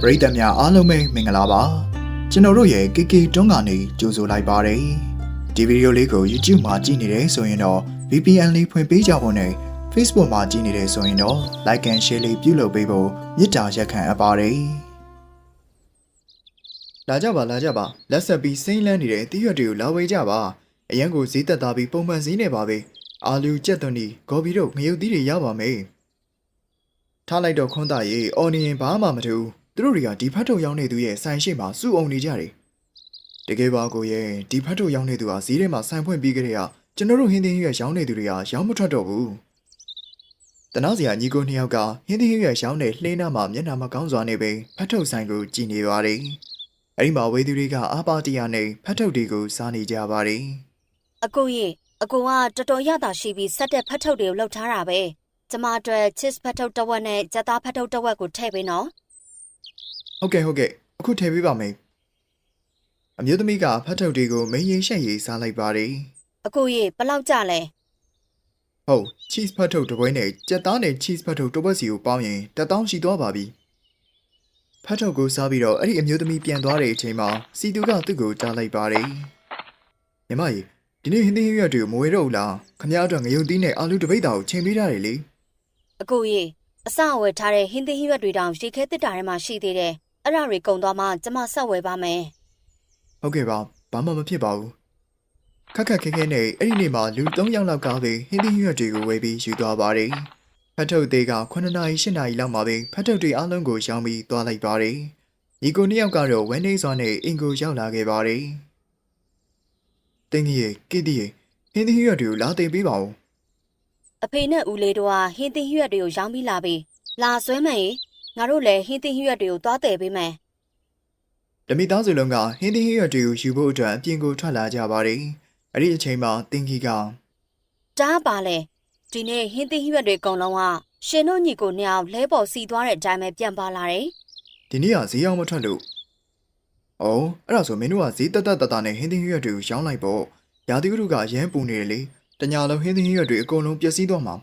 ပရိသတ်များအားလုံးပဲမင်္ဂလာပါကျွန်တော်တို့ရဲ့ KK တွန်းကနေကြိုဆိုလိုက်ပါတယ်ဒီဗီဒီယိုလေးကို YouTube မှာကြည့်နေတယ်ဆိုရင်တော့ VPN လေးဖွင့်ပေးကြဖို့နဲ့ Facebook မှာကြည့်နေတယ်ဆိုရင်တော့ Like and Share လေးပြုလုပ်ပေးဖို့မေတ္တာရက်ခံအပ်ပါတယ်လာကြပါလာကြပါလက်ဆက်ပြီးစိမ့်လန်းနေတဲ့တည့်ရွက်တွေကိုလာဝေးကြပါအရန်ကိုဈေးသက်သားပြီးပုံမှန်ဈေးနေပါပဲအာလူကြက်သွန်ဒီဂေါ်ဘီတို့ငရုတ်သီးတွေရပါမယ်ထားလိုက်တော့ခွန်းသားရေအော်နေရင်ဘာမှမထူး သူတို့တွေကဒီဖတ်ထုတ်ရောင်းနေသူရဲ့ဆိုင်ရှိမှာစုအောင်နေကြတယ်တကယ်ပါကိုရဲ့ဒီဖတ်ထုတ်ရောင်းနေသူဟာဈေးထဲမှာဆိုင်ဖွင့်ပြီးကြတဲ့ကကျွန်တော်တို့ဟင်းသင်းရွက်ရောင်းနေသူတွေကရောင်းမထွက်တော့ဘူးတနာစရာညီကိုနှစ်ယောက်ကဟင်းသင်းရွက်ရောင်းနေလှင်းနာမှာမျက်နှာမကောင်းစွာနေပင်ဖတ်ထုတ်ဆိုင်ကိုကြည်နေပါတယ်အဲ့ဒီမှာဝေသူတွေကအာပါတီယာနဲ့ဖတ်ထုတ်တွေကိုစားနေကြပါတယ်အကိုကြီးအကိုကတော်တော်ရတာရှိပြီးဆက်တဲ့ဖတ်ထုတ်တွေကိုလှုပ်ထားတာပဲကျမအတွက် cheese ဖတ်ထုတ်တစ်ဝက်နဲ့ကြက်သားဖတ်ထုတ်တစ်ဝက်ကိုထည့်ပေးနော် ဟုတ်ကဲ့ဟုတ်ကဲ့အခုထည့်ပေးပါမယ်အမျိုးသမီးကဖတ်ထုတ်တွေကိုမင်းရင်ရှက်ရေးစားလိုက်ပါတယ်အကိုကြီးဘယ်လောက်ကြလဲဟုတ် cheese ဖတ်ထုတ်တစ်ပွဲနဲ့ကြက်သားနဲ့ cheese ဖတ်ထုတ်တစ်ပွဲစီကိုပေါင်းရင်တစ်တောင်းရှိသွားပါပြီဖတ်ထုတ်ကိုစားပြီးတော့အဲ့ဒီအမျိုးသမီးပြန်သွားတဲ့အချိန်မှာစီတူကသူ့ကိုကြားလိုက်ပါတယ်ညီမကြီးဒီနေ့ဟင်းသီးဟင်းရွက်တွေကိုမဝေတော့ဘူးလားခမရအတွက်ငရုတ်သီးနဲ့အာလူတပိတ်တာကိုချိန်ပေးထားတယ်လေအကိုကြီးအစအဝယ်ထားတဲ့ဟင်းသီးဟင်းရွက်တွေတောင်ရှေခဲတစ်တာထဲမှာရှိသေးတယ် အဲ့ဒါတွေကုန်သွားမှကျမဆက်ဝယ်ပါမယ်ဟုတ်ကဲ့ပါဘာမှမဖြစ်ပါဘူးခက်ခက်ခဲခဲနဲ့အဲ့ဒီနေ့မှာလူ3ယောက်လောက်ကပဲဟင်းသီးဟင်းရွက်တွေကိုဝယ်ပြီးယူသွားပါတယ်ဖတ်ထုတ်သေးက9နာရီ10နာရီလောက်မှာပဲဖတ်ထုတ်တွေအားလုံးကိုရောင်းပြီးသွားလိုက်ပါတယ်ညီကိုနှစ်ယောက်ကတော့ဝန်းနေစွာနဲ့အင်ကိုရောက်လာခဲ့ပါတယ်တင်းကြီးရေကိတိရေဟင်းသီးဟင်းရွက်တွေကိုလာတင်ပေးပါဦးအဖေနဲ့ဦးလေးတို့ကဟင်းသီးဟင်းရွက်တွေကိုရောင်းပြီးလာပြီလာဆွဲမယ် ငါတို့လည်းဟင်းသီးဟင်းရွက်တွေကိုသွားတည်ပေးမယ်ဓမိသားစုလုံးကဟင်းသီးဟင်းရွက်တွေကိုယူဖို့အတွက်အပြင်ကိုထွက်လာကြပါတယ်အဲ့ဒီအချိန်မှာတင်းကြီးကတားပါလေဒီနေ့ဟင်းသီးဟင်းရွက်တွေအကုန်လုံးကရှင်တို့ညီကိုနှစ်ယောက်လဲပေါ်စီသွားတဲ့အတိုင်းပဲပြန်ပါလာတယ်ဒီနေ့ကဈေးအောင်မထွက်လို့။အော်အဲ့ဒါဆိုမင်းတို့ကဈေးတက်တက်တတနဲ့ဟင်းသီးဟင်းရွက်တွေကိုရောင်းလိုက်ပေါ့။ရာသီဥတုကရမ်းပူနေတယ်လေ။တညာလုံးဟင်းသီးဟင်းရွက်တွေအကုန်လုံးပျက်စီးသွားမှာ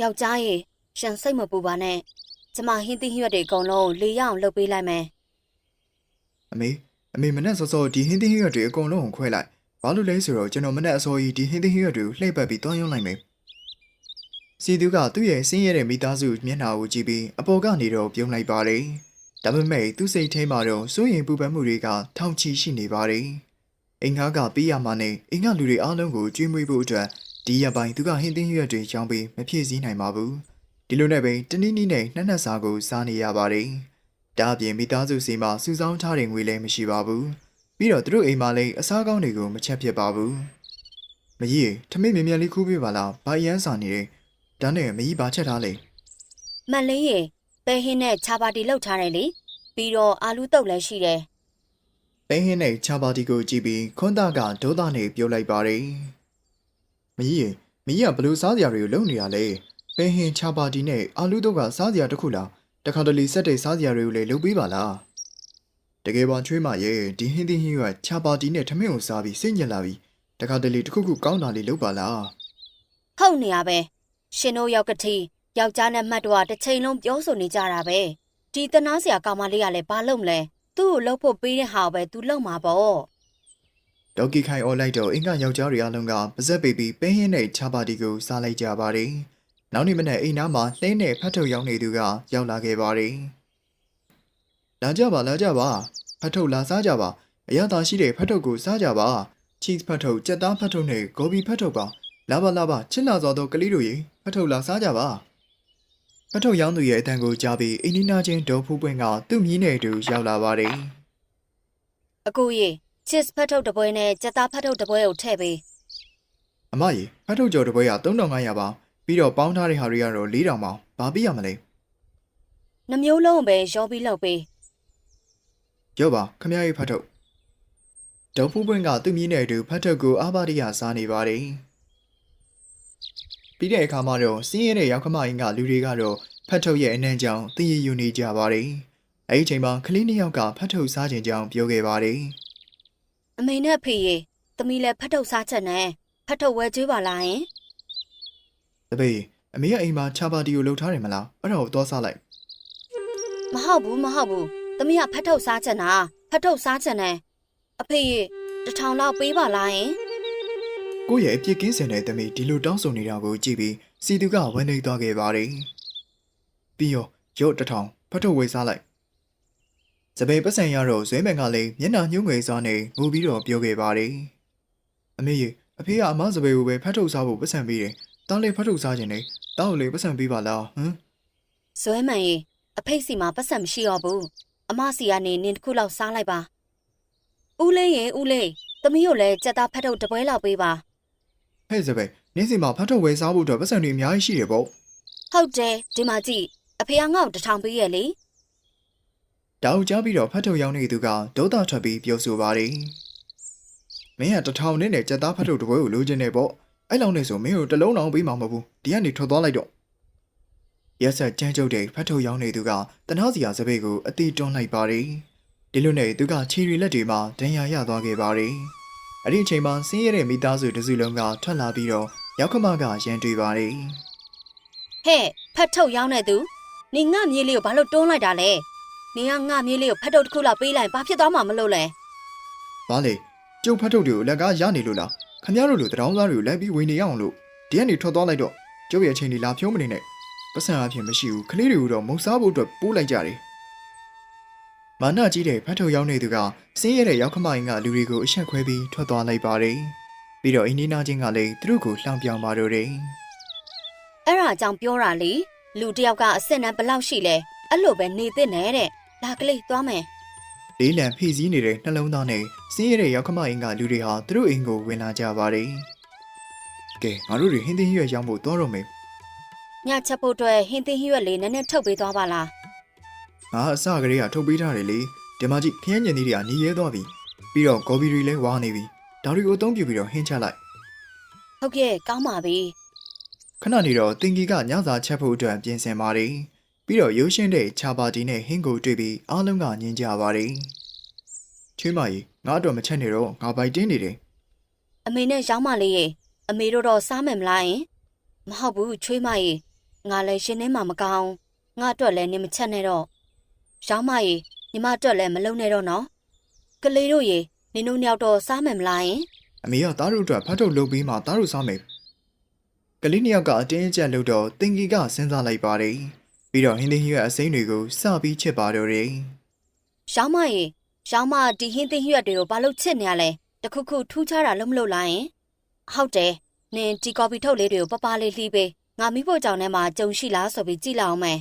ယောက်ျားရေရှန်စိတ်မပူပါနဲ့ ကျမဟင်းသီးဟင်းရွက်တွေအကုန်လုံးလေရအောင်လုပ်ပေးလိုက်မယ်။အမေအမေမနဲ့စောစောဒီဟင်းသီးဟင်းရွက်တွေအကုန်လုံးကိုခွဲလိုက်။ဘာလို့လဲဆိုတော့ကျွန်တော်မနဲ့အစောကြီးဒီဟင်းသီးဟင်းရွက်တွေကိုလှည့်ပတ်ပြီးတွန်းရုံလိုက်မယ်။စီသူကသူ့ရဲ့ဆင်းရဲတဲ့မိသားစုမျက်နှာကိုကြည့်ပြီးအပေါ်ကနေတော့ပြုံးလိုက်ပါတယ်။ဒါပေမဲ့သူ့စိတ်ထဲမှာတော့စိုးရင်ပူပန်မှုတွေကထောင်ချီရှိနေပါတယ်။အိမ်ငါးကပေးရမှာနဲ့အိမ်ကလူတွေအားလုံးကိုကျွေးမွေးဖို့အတွက်ဒီရက်ပိုင်းသူကဟင်းသင်းရွက်တွေရောင်းပြီးမဖြည့်ဆည်းနိုင်ပါဘူး ဒီလိုနဲ့ပဲတနည်းနည်းနဲ့နှက်နှက်စာကိုစားနေရပါတယ်ဒါအပြင်မိသားစုစီမှာစုဆောင်းထားတဲ့ငွေလည်းမရှိပါဘူးပြီးတော့သူတို့အိမ်မှာလည်းအစားကောင်းတွေကိုမချက်ဖြစ်ပါဘူးမကြီးရေထမင်းမြင်မြန်လေးခူးပေးပါလားဘာအရန်စာနေတယ်ဒါနဲ့မကြီးဘာချက်ထားလဲမှန်လေးရေပဲဟင်းနဲ့ချာပါတီလုပ်ထားတယ်လေပြီးတော့အာလူတုပ်လည်းရှိတယ်ပဲဟင်းနဲ့ချာပါတီကိုကြည့်ပြီးခွန်းသားကဒေါသနဲ့ပြုတ်လိုက်ပါတယ်မကြီးရေမကြီးကဘလို့စားစရာတွေကိုလုပ်နေတာလဲ ပဲဟင်းချာပါတီနဲ့အာလူတို့ကစားစရာတစ်ခုလားတခါတလေစက်တဲ့စားစရာတွေကိုလည်းလုပ်ပေးပါလားတကယ်ပါချွေးမရဲ့ဒီဟင်းသီးဟင်းရွက်ချာပါတီနဲ့ထမင်းကိုစားပြီးစိတ်ညစ်လာပြီးတခါတလေတစ်ခုခုကောင်းတာလေးလုပ်ပါလားဟုတ်နေရပဲရှင်တို့ယောက်ကတိယောက်ျားနဲ့မှတ်တော့တစ်ချိန်လုံးပြောဆိုနေကြတာပဲဒီတနာစရာကောင်မလေးကလည်းဘာလုပ်မလဲသူ့ကိုလှုပ်ဖို့ပေးတဲ့ဟာကိုပဲသူလှုပ်မှာပေါ့ဒေါက်ကီခိုင်အော်လိုက်တော့အင်ကယောက်ျားတွေအားလုံးကပါဇက်ပေပြီးပဲဟင်းနဲ့ချာပါတီကိုစားလိုက်ကြပါတယ် နောက်နေ့မနေ့အိမ်သားမှာလှင်းနဲ့ဖတ်ထုတ်ရောက်နေသူကရောက်လာခဲ့ပါတယ်လာကြပါလာကြပါဖတ်ထုတ်လာစားကြပါအရသာရှိတဲ့ဖတ်ထုတ်ကိုစားကြပါချီးဖတ်ထုတ်ကြက်သားဖတ်ထုတ်နဲ့ဂိုဘီဖတ်ထုတ်ပါလာပါလာပါချစ်လာစွာသောကလေးတို့ရေဖတ်ထုတ်လာစားကြပါဖတ်ထုတ်ရောင်းသူရဲ့အတန်ကိုကြားပြီးအိန္ဒိနာချင်းဒေါ်ဖူးပွင့်ကသူ့မြင်းနဲ့အတူရောက်လာပါတယ်အကူကြီး cheese ဖတ်ထုတ်တစ်ပွဲနဲ့ကြက်သားဖတ်ထုတ်တစ်ပွဲကိုထည့်ပေးအမကြီးဖတ်ထုတ်ကြော်တစ်ပွဲက3500ပါ ပြီးတော့ပေါင်းထားတဲ့ဟာတွေကတော့4000ပါဘာပြရမလဲနှမျိုးလုံးကိုပဲရောပြီးလှုပ်ပေးရော့ပါခမရရေးဖတ်ထုတ်ဒေါ်ဖူးပွင့်ကသူ့မြင်းနဲ့အတူဖတ်ထုတ်ကိုအာဘာရိယစားနေပါတယ်ပြီးတဲ့အခါမှာတော့စင်းရဲတဲ့ရောက်ခမအင်းကလူတွေကတော့ဖတ်ထုတ်ရဲ့အနှံ့ကြောင့်သိရယူနေကြပါတယ်အဲဒီအချိန်မှာကလေးနှစ်ယောက်ကဖတ်ထုတ်စားခြင်းကြောင့်ပြောခဲ့ပါတယ်အမေနဲ့ဖေရေသမီးလည်းဖတ်ထုတ်စားချက်နဲ့ဖတ်ထုတ်ဝဲကျွေးပါလားယင် တပည့်အမေကအိမ်မှာချာပါတီကိုလှုပ်ထားတယ်မလားအဲ့ဒါကိုသွားစားလိုက်မဟုတ်ဘူးမဟုတ်ဘူးသမီးကဖတ်ထုတ်စားချင်တာဖတ်ထုတ်စားချင်တယ်အဖေရေတစ်ထောင်လောက်ပေးပါလားယင်ကိုယ့်ရဲ့အပြစ်ကင်းစင်တဲ့သမီးဒီလိုတောင်းဆိုနေတာကိုကြည့်ပြီးစီသူကဝမ်းနေသွားခဲ့ပါတယ်ပြီးတော့ရုတ်တစ်ထောင်ဖတ်ထုတ်ဝေစားလိုက်စပယ်ပတ်စံရတော့ဇွဲမယ်ကလည်းမျက်နှာညှိုးငွေစားနေငိုပြီးတော့ပြောခဲ့ပါတယ်အမေကြီးအဖေကအမစပယ်ကိုပဲဖတ်ထုတ်စားဖို့ပတ်စံပေးတယ် တောင်းလေဖတ်ထုတ်စားခြင်းနဲ့တောင်းလေပတ်စံပေးပါလားဟမ်ဇွဲမှန်ရေအဖေစီမှာပတ်စံမရှိတော့ဘူးအမစီကနေနင်တစ်ခုလောက်စားလိုက်ပါဦးလေးရေဦးလေးသမီးကိုလည်းကြက်သားဖတ်ထုတ်တစ်ပွဲလောက်ပေးပါဟဲ့စပယ်နင်းစီမှာဖတ်ထုတ်ဝေစားဖို့အတွက်ပတ်စံတွေအများကြီးရှိတယ်ပေါ့ဟုတ်တယ်ဒီမှာကြည့်အဖေကငေါ့ကိုတစ်ထောင်ပေးရဲ့လေတောက်ကြပြီးတော့ဖတ်ထုတ်ရောက်နေသူကဒေါသထွက်ပြီးပြောဆိုပါတယ်မင်းကတစ်ထောင်နဲ့နဲ့ကြက်သားဖတ်ထုတ်တစ်ပွဲကိုလိုချင်နေပေါ့ အဲ့လောက်နဲ့ဆိုမင်းကိုတစ်လုံးတောင်ပေးမှာမဟုတ်ဘူးဒီကနေထွက်သွားလိုက်တော့ရက်ဆက်ကြမ်းကြုတ်တဲ့ဖတ်ထုတ်ရောက်နေသူကတနာစီယာစပယ်ကိုအတီတွန်းလိုက်ပါတယ်ဒီလိုနဲ့သူကခြေရီလက်တွေမှာဒဏ်ရာရသွားခဲ့ပါတယ်အဲ့ဒီအချိန်မှာဆင်းရဲတဲ့မိသားစုတစ်စုလုံးကထွက်လာပြီးတော့ရောက်ခမကရန်တွေ့ပါတယ်ဟဲ့ဖတ်ထုတ်ရောင်းတဲ့သူနင်ငါမြေးလေးကိုဘာလို့တွန်းလိုက်တာလဲနင်ကငါမြေးလေးကိုဖတ်ထုတ်တစ်ခုလောက်ပေးလိုက်ဘာဖြစ်သွားမှာမလို့လဲ။ဘာလဲကျုပ်ဖတ်ထုတ်တွေကိုလက်ကားရနေလို့လား။ ခမရတို့လိုတရောင်းသားတွေကိုလိုက်ပြီးဝင်နေရအောင်လို့ဒီကနေထွက်သွားလိုက်တော့ကျုပ်ရဲ့အချိန်ကြီးလာဖြုံးမနေနဲ့။ပတ်စံအဖြစ်မရှိဘူး။ကလေးတွေကိုတော့မုံစားဖို့အတွက်ပိုးလိုက်ကြတယ်။မာနကြီးတဲ့ဖတ်ထုတ်ရောက်နေသူကစင်းရဲတဲ့ရောက်ခမရင်ကလူတွေကိုအဆက်ခွဲပြီးထွက်သွားလိုက်ပါတယ်။ပြီးတော့အင်းနီနာချင်းကလည်းသူတို့ကိုလှောင်ပြောင်ပါတော့တယ်အဲ့ဒါကြောင့်ပြောတာလေလူတစ်ယောက်ကအစ်စ်နဲ့ဘယ်လောက်ရှိလဲအဲ့လိုပဲနေသင့်နဲ့တဲ့လာကလေးသွားမယ်။ လေးလံဖိစည်းနေတဲ့နှလုံးသားနဲ့စင်းရဲတဲ့ရောက်ခမရင်ကလူတွေဟာသူတို့အိမ်ကိုဝင်လာကြပါတယ်။ကဲငါတို့တွေဟင်းသင်းရွက်ရောင်းဖို့သွားတော့မယ်ညချက်ဖို့အတွက်ဟင်းသင်းဟိရွက်လေးနည်းနည်းထုတ်ပေးသွားပါလားငါအစကလေးကထုတ်ပေးထားတယ်လေဒီမှာကြည့်ခရမ်းညင်သီးတွေကညီရဲသွားပြီပြီးတော့ကော်ပီတွေလည်းဝါနေပြီဒါတွေကိုအသုံးပြုပြီးတော့ဟင်းချလိုက်ဟုတ်ကဲ့ကောင်းပါပြီခဏနေတော့တင်ကြီးကညစာချက်ဖို့အတွက်ပြင်ဆင်ပါတယ် ပြီးတော့ရိုးရှင်းတဲ့ချာပါတီနဲ့ဟင်းကိုတွေ့ပြီးအားလုံးကညင်ကြပါတယ်ချွေးမကြီးငါတော့မချက်နေတော့ငါပိုက်တင်းနေတယ်အမေနဲ့ရောင်းမလေးရေအမေတို့တော့စားမယ်မလားယင်မဟုတ်ဘူးချွေးမရေငါလည်းရှင်နေမှာမကောင်းငါအတွက်လည်းနေမချက်နဲ့တော့ရောင်းမရေညီမအတွက်လည်းမလုံနဲ့တော့နော်ကလေးတို့ရေနင်တို့နှစ်ယောက်တော့စားမယ်မလားယင်အမေကသားတို့အတွက်ဖတ်ထုတ်လုပ်ပြီးမှသားတို့စားမယ်ကလေးနှစ်ယောက်ကအတင်းအကျပ်လုပ်တော့တင်ကြီးကစဉ်းစားလိုက်ပါတယ် ပြီးတော့ဟင်းသင်းရွက်အစိမ်းတွေကိုစပြီးချစ်ပါတော့တယ်ရောင်းမရေရောင်းမဒီဟင်းသင်းဟရွက်တွေကိုဘာလို့ချစ်နေရလဲတခုခုထူးခြားတာလုံးမလို့လားယင်ဟုတ်တယ်နင်ဒီကော်ပီထုတ်လေးတွေကိုပပလေးလှီးပေးငါမိဖို့ကြောင့်ထဲမှာကြုံရှိလားဆိုပြီးကြည့်လိုက်အောင်မယ်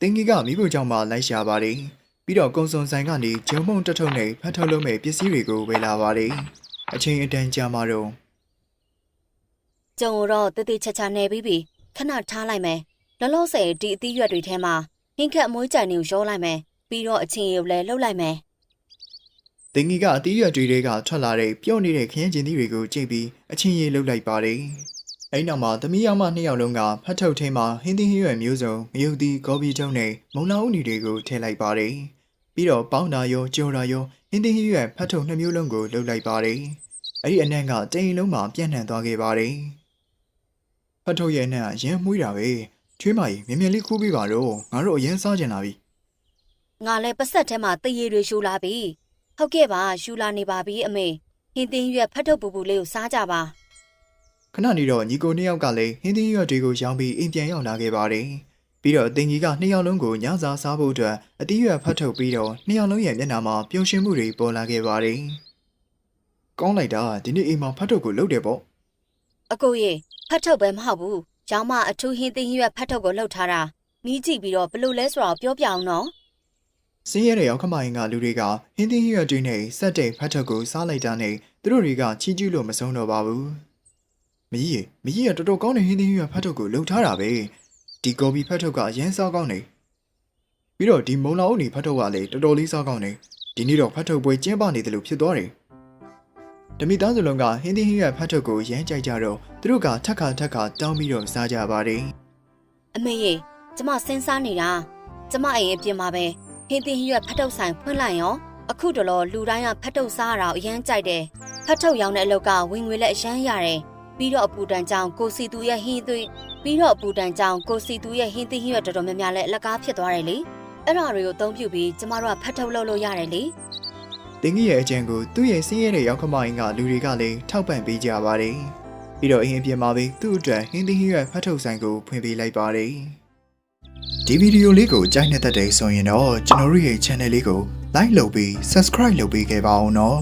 တင်ကြီးကမိဖို့ကြောင့်မှလိုက်ရှာပါတယ်ပြီးတော့ကုံစုံဆိုင်ကနေဂျုံမုံတက်ထုတ်နဲ့ဖတ်ထုတ်လုပ်မဲ့ပစ္စည်းတွေကိုဝယ်လာပါတယ်အချိန်အတန်ကြာမှတော့ကြုံတော့တတိချာချာနေပြီးပြီခဏထားလိုက်မယ် လောလောဆယ်ဒီအသီးရွက်တွေထဲမှာဟင်းခက်အမွှေးကြိုင်တွေကိုရောလိုက်မယ်ပြီးတော့အချင်းရုပ်လည်းလှုပ်လိုက်မယ်တင်ကြီးကအတီးရွက်တွေတွေကထွက်လာတဲ့ပြော့နေတဲ့ခရမ်းကျင်သီးတွေကိုကြိတ်ပြီးအချင်းရီလှုပ်လိုက်ပါတယ်အဲ့နောက်မှာသမီးယောက်မနှစ်ယောက်လုံးကဖတ်ထုတ်ထဲမှာဟင်းသီးဟင်းရွက်မျိုးစုံငရုတ်သီးကော်ပီထုံးနဲ့မုံလာဥနီတွေကိုထည့်လိုက်ပါတယ်ပြီးတော့ပေါင်းတာရောကြော်တာရောဟင်းသီးဟင်းရွက်ဖတ်ထုတ်နှစ်မျိုးလုံးကိုလှုပ်လိုက်ပါတယ်အဲ့ဒီအနံ့ကတိမ်လုံးမှာပြန့်နှံ့သွားခဲ့ပါတယ်ဖတ်ထုတ်ရဲ့အနံ့ကရမ်းမှုီးတာပဲ ချွေးမကြီးမြင်မြင်လေးခူးပေးပါတော့ငါတို့အရင်စားကြင်လာပြီငါလည်းပတ်ဆက်ထဲမှာတရေတွေရှူလာပြီဟုတ်ကဲ့ပါရှူလာနေပါပြီအမေဟင်းသင်းရွက်ဖတ်ထုတ်ပူပူလေးကိုစားကြပါခဏနေတော့ညီကိုနှစ်ယောက်ကလည်းဟင်းသီးရွက်တွေကိုရောင်းပြီးအိမ်ပြန်ရောက်လာခဲ့ပါတယ်။ပြီးတော့တင်ကြီးကနှစ်ယောက်လုံးကိုညစာစားဖို့အတွက်အသီးရွက်ဖတ်ထုတ်ပြီးတော့နှစ်ယောက်လုံးရဲ့မျက်နှာမှာပျော်ရွှင်မှုတွေပေါ်လာခဲ့ပါတယ်။ကောင်းလိုက်တာဒီနေ့အိမ်မှာဖတ်ထုတ်ကိုလုပ်တယ်ပေါ့အကိုရေဖတ်ထုတ်ပဲမဟုတ်ဘူး ကျောင်းမအထူးဟင်းသင်းရွက်ဖတ်ထုတ်ကိုလှုပ်ထားတာမီးကြည့်ပြီးတော့ဘလို့လဲဆိုတော့ပြောပြအောင်နော်။စင်းရဲတဲ့ရောက်ခမရင်ကလူတွေကဟင်းသီးရွက်တွေနဲ့ဆက်တဲ့ဖတ်ထုတ်ကိုစားလိုက်တာနဲ့သူတို့တွေကချီးကျူးလို့မဆုံးတော့ပါဘူး။မကြီးရေမကြီးကတော်တော်ကောင်းတဲ့ဟင်းသီးရွက်ဖတ်ထုတ်ကိုလုပ်ထားတာပဲ။ဒီကော်ပီဖတ်ထုတ်ကအရင်စားကောင်းနေ။ပြီးတော့ဒီမုံလာအုပ်နေဖတ်ထုတ်ကလည်းတော်တော်လေးစားကောင်းနေ။ဒီနေ့တော့ဖတ်ထုတ်ပွဲကျင်းပနေတယ်လို့ဖြစ်သွားတယ်။ ဓမိသားစုလုံးကဟင်းသီးဟင်းရွက်ဖတ်ထုတ်ကိုရမ်းကြိုက်ကြတော့သူတို့ကထက်ခါထက်ခါတောင်းပြီးတော့စားကြပါတယ်အမေရေကျမစဉ်းစားနေတာကျမအိမ်အပြင်မှာပဲဟင်းသင်းရွက်ဖတ်ထုတ်ဆိုင်ဖွင့်လိုက်ရောအခုတလောလူတိုင်းကဖတ်ထုတ်စားရတာကိုအရန်ကြိုက်တယ်ဖတ်ထုတ်ရောင်းတဲ့အလောက်ကဝင်ငွေလည်းအရန်ရတယ်ပြီးတော့အပူတန်ကြောင့်ကိုစီသူရဲ့ဟင်းသွေးပြီးတော့အပူတန်ကြောင့်ကိုစီသူရဲ့ဟင်းသီးဟင်းရွက်တော်တော်များများလည်းအလကားဖြစ်သွားတယ်လေအဲ့ဒါတွေကိုအသုံးပြုပြီးကျမတို့ကဖတ်ထုတ်လုပ်လို့ရတယ်လေ တင်းကြီးရဲ့အကြံကိုသူ့ရဲ့ဆင်းရဲတဲ့ရောက်ခမအင်းကလူတွေကလည်းထောက်ပံ့ပေးကြပါတယ်ပြီးတော့အင်းအပြင်မှာပဲသူ့အတွက်ဟင်းသီးဟင်းရွက်ဖတ်ထုတ်ဆိုင်ကိုဖွင့်ပေးလိုက်ပါတယ်ဒီဗီဒီယိုလေးကိုကြိုက်နေတဲ့တဲ့ဆိုရင်တော့ကျွန်တော်တို့ရဲ့ channel လေးကို like လုပ်ပြီး subscribe လုပ်ပေးခဲ့ပါအောင်နော်